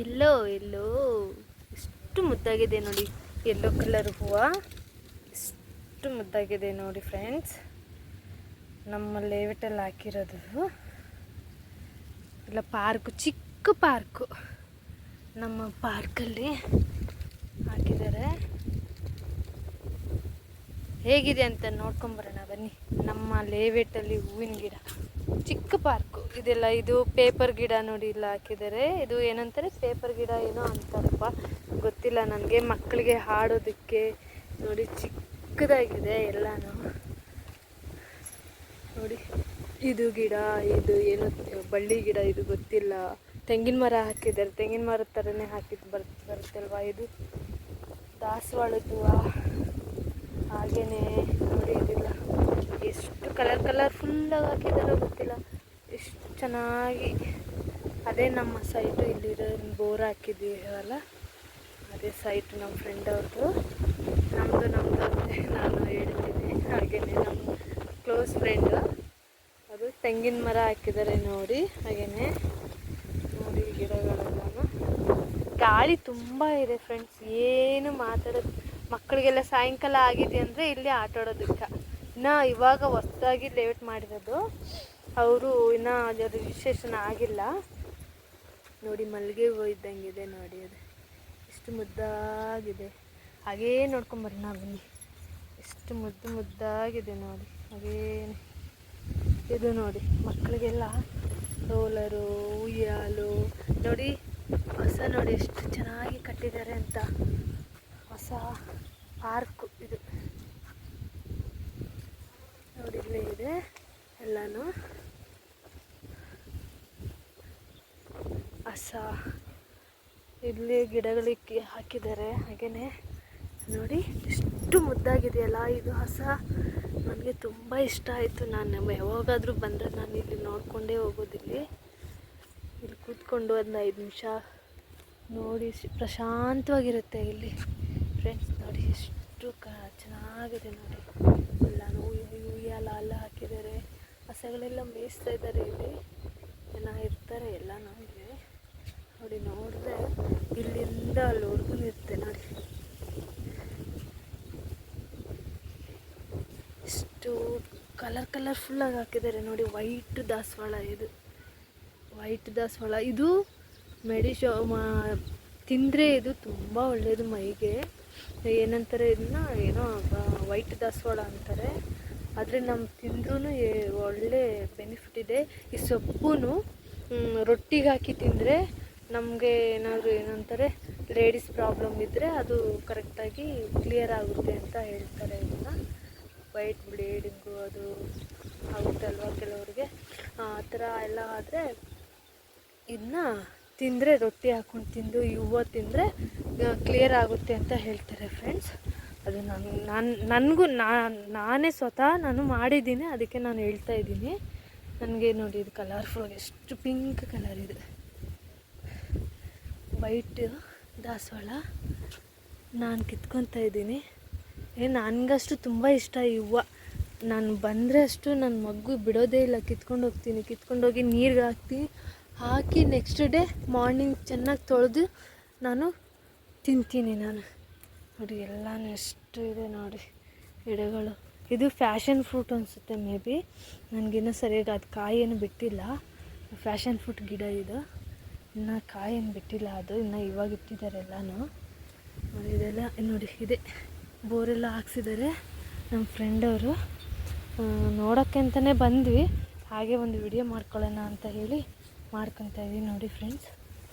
ಎಲ್ಲೋ ಎಲ್ಲೋ ಎಷ್ಟು ಮುದ್ದಾಗಿದೆ ನೋಡಿ, yellow colour ಹೂವು. ಎಷ್ಟು ಮುದ್ದಾಗಿದೆ ನೋಡಿ ಫ್ರೆಂಡ್ಸ್ ನಮ್ಮ ಲೇಔಟಲ್ಲಿ ಹಾಕಿರೋದು. ಇಲ್ಲ ಪಾರ್ಕು ಚಿಕ್ಕ ಪಾರ್ಕು ನಮ್ಮ ಪಾರ್ಕಲ್ಲಿ ಹಾಕಿದ್ದಾರೆ. ಹೇಗಿದೆ ಅಂತ ನೋಡ್ಕೊಂಬರೋಣ, ಬನ್ನಿ. ನಮ್ಮ ಲೇವೇಟಲ್ಲಿ ಹೂವಿನ ಗಿಡ. ಚಿಕ್ಕ ಪಾರ್ಕು. ಇದೆಲ್ಲ, ಇದು ಪೇಪರ್ ಗಿಡ ನೋಡಿ ಇಲ್ಲ ಹಾಕಿದ್ದಾರೆ. ಇದು ಏನಂತಾರೆ? ಪೇಪರ್ ಗಿಡ ಏನೋ ಅಂತಾರಪ್ಪ. ಗೊತ್ತಿಲ್ಲ, ನನಗೆ ಮಕ್ಕಳಿಗೆ ಹಾಡೋದಕ್ಕೆ ನೋಡಿ ಚಿಕ್ಕದಾಗಿದೆ ಎಲ್ಲನೂ. ನೋಡಿ, ಇದು ಗಿಡ, ಇದು ಏನು ಬಳ್ಳಿ ಗಿಡ, ಇದು ಗೊತ್ತಿಲ್ಲ. ತೆಂಗಿನ ಮರ ಹಾಕಿದ್ದಾರೆ. ತೆಂಗಿನ ಮರದ ಥರನೇ ಹಾಕಿದ್ದು ಬರ್, ಬರುತ್ತಲ್ವಾ ಇದು? ದಾಸವಾಳದ ಹಾಗೇನೆ ನೋಡಿ ಇದಿಲ್ಲ. ಎಷ್ಟು ಕಲರ್ ಕಲರ್ಫುಲ್ಲಾಗಿ ಹಾಕಿದಾರೋ ಗೊತ್ತಿಲ್ಲ. ಎಷ್ಟು ಚೆನ್ನಾಗಿ. ಅದೇ ನಮ್ಮ ಸೈಟು ಇಲ್ಲಿರೋ ಬೋರ್ ಹಾಕಿದ್ದೀವಲ್ಲ? ಅದೇ ಸೈಟು ನಮ್ಮ ಫ್ರೆಂಡ್ ಅವ್ರದ್ದು ನಮ್ಮದು ನಮ್ಮದು ಅಂತ. ನಾನು ಹೇಳ್ತೀನಿ. ಹಾಗೆಯೇ ನಮ್ಮ ಕ್ಲೋಸ್ ಫ್ರೆಂಡು ಅದು ತೆಂಗಿನ ಮರ ಹಾಕಿದ್ದಾರೆ ನೋಡಿ. ಹಾಗೆಯೇ ನೋಡಿ ಗಿಡಗಳೆಲ್ಲ ಗಾಳಿ ತುಂಬ ಇದೆ ಫ್ರೆಂಡ್ಸ್ ಏನು ಮಾತಾಡೋದು ಮಕ್ಕಳಿಗೆಲ್ಲ ಸಾಯಂಕಾಲ ಆಗಿದೆ ಅಂದರೆ ಇಲ್ಲಿ ಆಟ ಆಡೋದಕ್ಕೆ. ಇನ್ನು ಇವಾಗ ಹೊಸ್ದಾಗಿ ಲೇಟ್ ಮಾಡಿರೋದು. ಅವರು ಇನ್ನೂ ಅದು ರಿಜಿಸ್ಟ್ರೇಷನ್ ಆಗಿಲ್ಲ. ನೋಡಿ ಮಲ್ಲಿಗೆ ಹೂವು ಇದ್ದಂಗಿದೆ ನೋಡಿ ಅದು. ಎಷ್ಟು ಮುದ್ದಾಗಿದೆ. ಹಾಗೇ ನೋಡ್ಕೊಂಬರೋಣ ಬನ್ನಿ ಎಷ್ಟು ಮುದ್ದು ಮುದ್ದಾಗಿದೆ ನೋಡಿ. ಹಾಗೇನೆ ಇದು ನೋಡಿ ಮಕ್ಕಳಿಗೆಲ್ಲ. ರೋಲರು, ಉಯ್ಯಾಲು. ನೋಡಿ ಹೊಸ ನೋಡಿ ಎಷ್ಟು ಚೆನ್ನಾಗಿ ಕಟ್ಟಿದ್ದಾರೆ ಅಂತ. ಪಾರ್ಕು ಇದು. ನೋಡಿ ಇದೆ ಎಲ್ಲನೂ. ಹಸ ಇಲ್ಲಿ ಗಿಡಗಳಿಗೆ ಹಾಕಿದ್ದಾರೆ ಹಾಗೆಯೇ ನೋಡಿ, ಎಷ್ಟು ಮುದ್ದಾಗಿದೆಯಲ್ಲ ಇದು ಹಸ. ನನಗೆ ತುಂಬ ಇಷ್ಟ ಆಯಿತು. ನಾನು ಯಾವಾಗಾದರೂ ಬಂದರೆ ನಾನು ಇಲ್ಲಿ ನೋಡಿಕೊಂಡೇ ಹೋಗೋದಿಲ್ಲಿ. ಇಲ್ಲಿ ಕೂತ್ಕೊಂಡು ಒಂದು ಐದು ನಿಮಿಷ ನೋಡಿ ಪ್ರಶಾಂತವಾಗಿರುತ್ತೆ ಇಲ್ಲಿ. ಫ್ರೆಂಡ್ಸ್ ನೋಡಿ, ಎಷ್ಟು ಕ, ಚೆನ್ನಾಗಿದೆ ನೋಡಿ. ಎಲ್ಲನೂ ಉಯ್- ಉಯ್ಯಾಲ ಅಲ್ಲ ಹಾಕಿದ್ದಾರೆ. ಹಸಗಳೆಲ್ಲ ಮೇಯಿಸ್ತಾ ಇದ್ದಾರೆ ಇಲ್ಲಿ. ಜನ ಇರ್ತಾರೆ ಎಲ್ಲನೂ ಇಲ್ಲಿ ನೋಡಿ, ನೋಡಿದ್ರೆ ಇಲ್ಲಿಂದ ಅಲ್ಲಿವರೆಗೂ ಇರುತ್ತೆ ನೋಡಿ. ಎಷ್ಟು ಕಲರ್ ಕಲರ್ಫುಲ್ಲಾಗಿ ಹಾಕಿದ್ದಾರೆ ನೋಡಿ. ವೈಟ್ ದಾಸವಾಳ ಇದು. ವೈಟ್ ದಾಸವಾಳ. ಇದು ಮೆಡಿಶೋ ಮಾ, ತಿಂದರೆ ಇದು ತುಂಬ ಒಳ್ಳೆಯದು ಮೈಗೆ. ಏನಂತಾರೆ ಇದನ್ನ, ಏನೋ ವೈಟ್ ದಾಸವಾಳ ಅಂತಾರೆ. ಆದರೆ ನಮ್ಮ ತಿಂದ್ರೂ ಒಳ್ಳೆ ಬೆನಿಫಿಟ್ ಇದೆ. ಈ ಸೊಪ್ಪು ರೊಟ್ಟಿಗೆ ಹಾಕಿ ತಿಂದರೆ ನಮಗೆ ಏನಾದರೂ ಏನಂತಾರೆ ಲೇಡೀಸ್ ಪ್ರಾಬ್ಲಮ್ ಇದ್ದರೆ ಅದು ಕರೆಕ್ಟಾಗಿ ಕ್ಲಿಯರ್ ಆಗುತ್ತೆ ಅಂತ ಹೇಳ್ತಾರೆ ಇದನ್ನು. ವೈಟ್ ಬ್ಲೀಡಿಂಗು ಅದು ಆಗುತ್ತಲ್ವ ಕೆಲವರಿಗೆ. ಆ ಥರ ಎಲ್ಲ ಆದರೆ ಇದನ್ನ ತಿಂದರೆ ರೊಟ್ಟಿ ಹಾಕ್ಕೊಂಡು ತಿಂದು ಈ ಹೂವು ತಿಂದರೆ ಕ್ಲಿಯರ್ ಆಗುತ್ತೆ ಅಂತ ಹೇಳ್ತಾರೆ ಫ್ರೆಂಡ್ಸ್ ಅದು ನಾನು ನಾನು, ನನಗೂ ನಾನೇ ಸ್ವತಃ ನಾನು ಮಾಡಿದ್ದೀನಿ, ಅದಕ್ಕೆ ನಾನು ಹೇಳ್ತಾ ಇದ್ದೀನಿ. ನನಗೆ ನೋಡಿ ಇದು ಕಲರ್ಫುಲ್ ಎಷ್ಟು ಪಿಂಕ್ ಕಲರ್ ಇದೆ. ವೈಟ್ ದಾಸವಾಳ. ನಾನು ಕಿತ್ಕೊತಾ ಇದ್ದೀನಿ. ಏ, ನನಗಷ್ಟು ತುಂಬ ಇಷ್ಟ ಈ ಹೂವು. ನಾನು ಬಂದರೆ ಅಷ್ಟು ನನ್ನ ಮಗು ಬಿಡೋದೇ ಇಲ್ಲ. ಕಿತ್ಕೊಂಡು ಹೋಗ್ತೀನಿ ಕಿತ್ಕೊಂಡೋಗಿ ನೀರಿಗೆ ಹಾಕ್ತೀನಿ. ಹಾಕಿ ನೆಕ್ಸ್ಟ್ ಡೇ ಮಾರ್ನಿಂಗ್ ಚೆನ್ನಾಗಿ ತೊಳೆದು ನಾನು ತಿಂತೀನಿ ನಾನು. ನೋಡಿ, ಎಲ್ಲನೂ ಎಷ್ಟು ಇದೆ ನೋಡಿ ಗಿಡಗಳು ಇದು ಫ್ಯಾಷನ್ ಫ್ರೂಟ್ ಅನಿಸುತ್ತೆ ಮೇ ಬಿ. ನನಗಿನ್ನೂ ಸರಿಯಾಗಿ ಅದು ಕಾಯಿ ಏನು ಬಿಟ್ಟಿಲ್ಲ. ಫ್ಯಾಷನ್ ಫ್ರೂಟ್ ಗಿಡ ಇದು. ಇನ್ನು ಕಾಯಿಯನ್ನು ಬಿಟ್ಟಿಲ್ಲ ಅದು. ಇನ್ನು ಇವಾಗ ಇಟ್ಟಿದ್ದಾರೆ ಎಲ್ಲನೂ. ಇದೆಲ್ಲ ನೋಡಿ, ಇದೆ. ಬೋರೆಲ್ಲ ಹಾಕ್ಸಿದ್ದಾರೆ ನಮ್ಮ ಫ್ರೆಂಡ್ ಅವರು. ನೋಡೋಕ್ಕೆ ಅಂತಲೇ ಬಂದ್ವಿ. ಹಾಗೆ ಒಂದು ವಿಡಿಯೋ ಮಾಡ್ಕೊಳ್ಳೋಣ ಅಂತ ಹೇಳಿ. ಮಾಡ್ಕೊತಾ ಇದೀವಿ ನೋಡಿ ಫ್ರೆಂಡ್ಸ್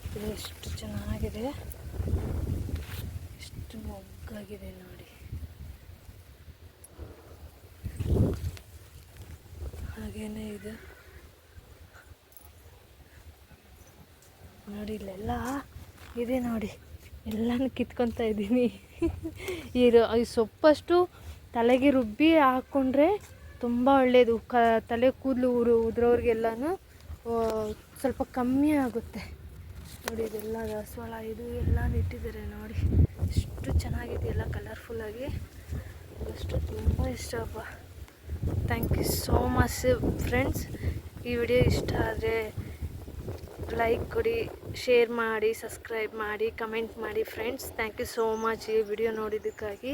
ಇದು ಎಷ್ಟು ಚೆನ್ನಾಗಿದೆ. ಎಷ್ಟು ಮೊಗ್ಗಾಗಿದೆ ನೋಡಿ. ಹಾಗೇನೆ ಇದು. ನೋಡಿ ಇಲ್ಲೆಲ್ಲ ಇದೆ ನೋಡಿ. ಎಲ್ಲನೂ ಕಿತ್ಕೊತಾ ಇದ್ದೀನಿ ಈ ಈ ಸೊಪ್ಪಷ್ಟು ತಲೆಗೆ ರುಬ್ಬಿ ಹಾಕ್ಕೊಂಡ್ರೆ ತುಂಬ ಒಳ್ಳೆಯದು ಕ ತಲೆ ಕೂದಲು ಉರು ಉದ್ರೋರಿಗೆಲ್ಲನೂ ಸ್ವಲ್ಪ ಕಮ್ಮಿ ಆಗುತ್ತೆ. ನೋಡಿ, ಇದೆಲ್ಲ ದಾಸವಾಳ ಇದು ಎಲ್ಲ ಇಟ್ಟಿದ್ದಾರೆ ನೋಡಿ. ಎಷ್ಟು ಚೆನ್ನಾಗಿದೆ, ಎಲ್ಲ ಕಲರ್ಫುಲ್ಲಾಗಿ ಅಷ್ಟು ತುಂಬ ಇಷ್ಟಪ್ಪ thank you so much friends ಈ ವಿಡಿಯೋ ಇಷ್ಟ ಆದರೆ ಲೈಕ್ ಕೊಡಿ ಶೇರ್ ಮಾಡಿ ಸಬ್ಸ್ಕ್ರೈಬ್ ಮಾಡಿ ಕಮೆಂಟ್ ಮಾಡಿ friends thank you so much ಈ ವಿಡಿಯೋ ನೋಡಿದ್ದಕ್ಕಾಗಿ.